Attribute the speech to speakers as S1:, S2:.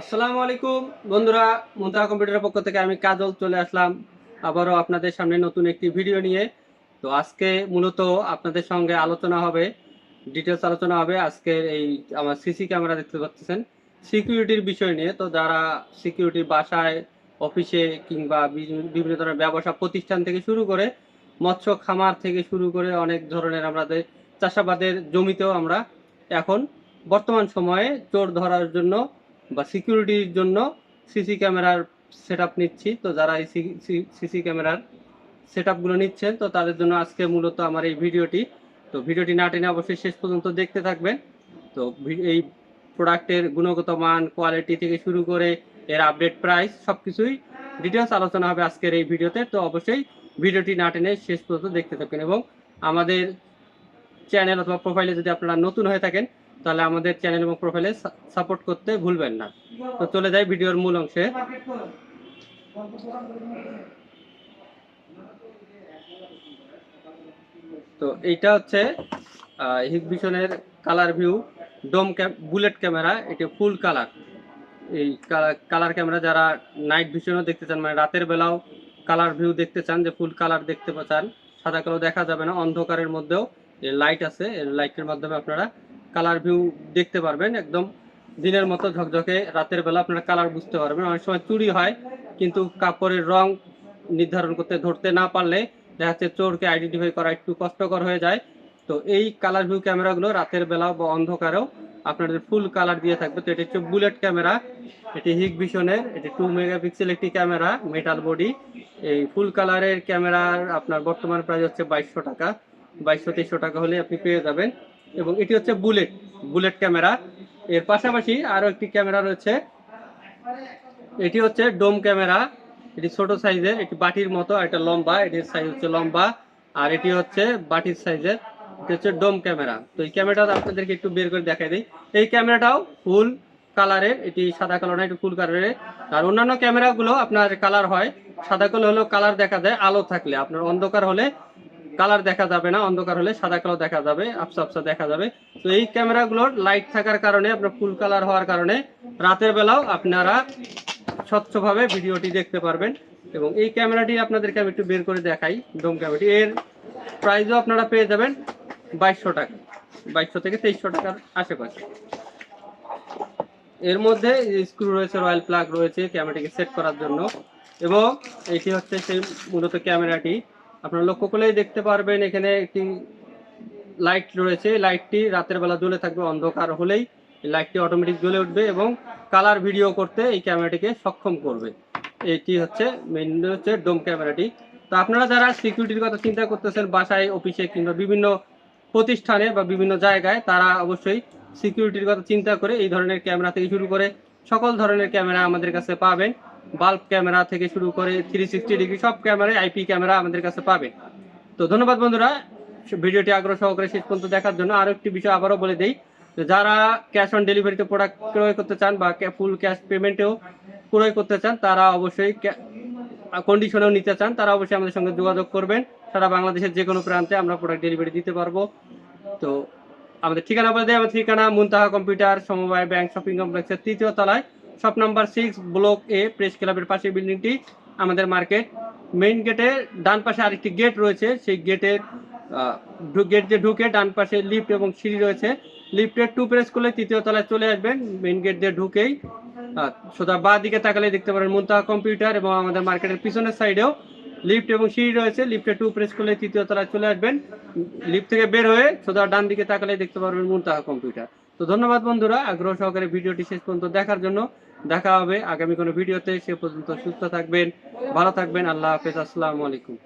S1: আসসালামু আলাইকুম। বন্ধুরা, মুন্তাহা কম্পিউটারের পক্ষ থেকে আমি কাজল চলে আসলাম। আবারও আপনাদের সামনে নতুন একটি ভিডিও নিয়ে। তো আজকে মূলত আপনাদের সঙ্গে আলোচনা হবে ডিটেলস আলোচনা হবে আজকে এই আমার সিসি ক্যামেরা দেখতে পাচ্ছেন। সিকিউরিটির বিষয় নিয়ে। তো যারা সিকিউরিটি বাসায়, অফিসে কিংবা বিভিন্ন ধরনের ব্যবসা প্রতিষ্ঠান থেকে শুরু করে, মৎস্য খামার থেকে শুরু করে অনেক ধরনের আমাদের চাষাবাদের জমিতেও আমরা এখন বর্তমান সময়ে চোর ধরার জন্য বা সিকিউরিটির জন্য সিসি ক্যামেরার সেট আপ নিচ্ছি। তো যারা এই সিসি ক্যামেরার সেট আপগুলো নিচ্ছেন, তো তাদের জন্য আজকে মূলত আমার এই ভিডিওটি। তো ভিডিওটি না টেনে অবশ্যই শেষ পর্যন্ত দেখতে থাকবেন। তো এই প্রোডাক্টের গুণগত মান কোয়ালিটি থেকে শুরু করে এর আপডেট প্রাইস সব কিছুই ডিটেলস আলোচনা হবে আজকের এই ভিডিওতে। তো অবশ্যই ভিডিওটি না টেনে শেষ পর্যন্ত দেখতে থাকবেন এবং আমাদের চ্যানেল অথবা প্রোফাইলে যদি আপনারা নতুন হয়ে থাকেন তাহলে আমাদের চ্যানেল এবং প্রোফাইলে সাপোর্ট করতে ভুলবেন না। তো চলে যাই ভিডিওর মূল অংশে। তো এইটা হচ্ছে হিগভিশনের colour view dome bullet camera এটা ফুল কালার এই কালার ক্যামেরা যারা নাইট ভিশনও দেখতে চান মানে রাতের বেলাও কালার ভিউ দেখতে চান, যে ফুল কালার দেখতে চান, সাদা কালো দেখা যাবে না, অন্ধকারের মধ্যেও লাইট আছে লাইটের মাধ্যমে আপনারা কালার ভিউ দেখতে পারবেন, একদম দিনের মতো ঝকঝকে, রাতের বেলা আপনারা কালার বুঝতে পারবেন। অনেক সময় চুরি হয়, কিন্তু কাপড়ের রং নির্ধারণ করতে, ধরতে না পারলে দেখা যাচ্ছে চোরকে আইডেন্টিফাই করা একটু কষ্টকর হয়ে যায়। তো এই কালার ভিউ ক্যামেরাগুলো রাতের বেলা বা অন্ধকারেও আপনাদের ফুল কালার দিয়ে থাকবে। তো এটি হচ্ছে বুলেট ক্যামেরা, এটি হিগ ভিশনের এটি টু মেগাপিক্সেল একটি ক্যামেরা মেটাল বডি এই ফুল কালারের ক্যামেরার আপনার বর্তমান প্রাইস হচ্ছে বাইশশো টাকা। বাইশশো, তেইশশো টাকা হলে আপনি পেয়ে যাবেন। এবং এটি হচ্ছে বুলেট বুলেট ক্যামেরা। এর পাশাপাশি আরও একটি ক্যামেরা রয়েছে। এটি হচ্ছে ডোম ক্যামেরা। এটি ছোট সাইজের, এটি বাটির মতো, আর এটা লম্বা, এটির সাইজ হচ্ছে লম্বা। আর এটি হচ্ছে বাটির সাইজের, এটি হচ্ছে ডোম ক্যামেরা। তো এই ক্যামেরাটা আপনাদেরকে একটু বের করে দেখাই দিই। এই ক্যামেরাটাও ফুল কালারের, এটি সাদা কালার না একটু ফুল কালারের। আর অন্যান্য ক্যামেরাগুলো আপনার কালার হয়। সাদা কালো হলেও কালার দেখা যায়, আলো থাকলে। আপনার অন্ধকার হলে কালার দেখা যাবে না, অন্ধকার হলে সাদা কালো দেখা যাবে আফসা আফসা দেখা যাবে। তো এই ক্যামেরাগুলোর লাইট থাকার কারণে, আপনার ফুল কালার হওয়ার কারণে রাতের বেলাও আপনারা স্বচ্ছভাবে ভিডিওটি দেখতে পারবেন। এবং এই ক্যামেরাটি আপনাদেরকে আমি একটু বের করে দেখাই ডোম ক্যামেরাটি এর প্রাইসও আপনারা পেয়ে যাবেন বাইশশো টাকা, বাইশশো থেকে তেইশশো টাকার আশেপাশে। এর মধ্যে স্ক্রু রয়েছে রয়্যাল প্লাগ রয়েছে ক্যামেরাটিকে সেট করার জন্য। এবং এটি হচ্ছে সেই মূলত ক্যামেরাটি। আপনারা লক্ষ্য করলেই দেখতে পারবেন এখানে একটি লাইট রয়েছে। লাইটটি রাতের বেলা জ্বলে থাকবে, অন্ধকার হলেই লাইটটি অটোমেটিক জ্বলে উঠবে এবং কালার ভিডিও করতে এই ক্যামেরাটিকে সক্ষম করবে। এটি হচ্ছে মেন হচ্ছে ডোম ক্যামেরাটি তো আপনারা যারা সিকিউরিটির কথা চিন্তা করতেছেন বাসায় অফিসে কিংবা বিভিন্ন প্রতিষ্ঠানে বা বিভিন্ন জায়গায়, তারা অবশ্যই সিকিউরিটির কথা চিন্তা করে এই ধরনের ক্যামেরা থেকে শুরু করে সকল ধরনের ক্যামেরা আমাদের কাছে পাবেন। বাল্ব ক্যামেরা থেকে শুরু করে থ্রি সিক্সটি ডিগ্রি সব ক্যামেরায় আইপি ক্যামেরা আমাদের কাছে পাবেন তো ধন্যবাদ বন্ধুরা, ভিডিওটি আগ্রহ সহকারে শেষ পর্যন্ত দেখার জন্য। আরও একটি বিষয় আবারও বলে দিই যারা ক্যাশ অন ডেলিভারিতে প্রোডাক্ট ক্রয় করতে চান বা ফুল ক্যাশ পেমেন্টেও ক্রয় করতে চান, তারা অবশ্যই কন্ডিশনেও নিতে চান, তারা অবশ্যই আমাদের সঙ্গে যোগাযোগ করবেন। সারা বাংলাদেশের যে কোনো প্রান্তে আমরা প্রোডাক্ট ডেলিভারি দিতে পারব। তো আমাদের ঠিকানা বলে দেয় আমাদের ঠিকানা মুন্তাহা কম্পিউটার, সমবায় ব্যাংক, শপিং কমপ্লেক্সের তৃতীয় তলায়। Shop number six block A press ক্লাবের পাশে বিল্ডিংটি আমাদের মার্কেট মেইন গেটের ডান পাশে আরেকটি গেট রয়েছে, সেই গেটের গেট দিয়ে ঢুকে ডান পাশে লিফট এবং সিঁড়ি রয়েছে। লিফটের টু প্রেস করলে তৃতীয় তলায় চলে আসবেন মেইন গেট দিয়ে ঢুকেই। সোজা বা দিকে তাকালে দেখতে পারেন মুনতাহা কম্পিউটার এবং আমাদের মার্কেটের পিছনের সাইডেও লিফট এবং সিঁড়ি রয়েছে। লিফটে টু প্রেস করলে তৃতীয় তলায় চলে আসবেন। লিফট থেকে বের হয়ে সোজা ডান দিকে তাকালে দেখতে পারবেন মুনতাহা কম্পিউটার তো ধন্যবাদ বন্ধুরা, আগ্রহ সহকারে ভিডিওটি শেষ পর্যন্ত দেখার জন্য। দেখা হবে আগামী কোনো ভিডিওতে, সে পর্যন্ত সুস্থ থাকবেন, ভালো থাকবেন, আল্লাহ হাফেজ, আসসালামু আলাইকুম।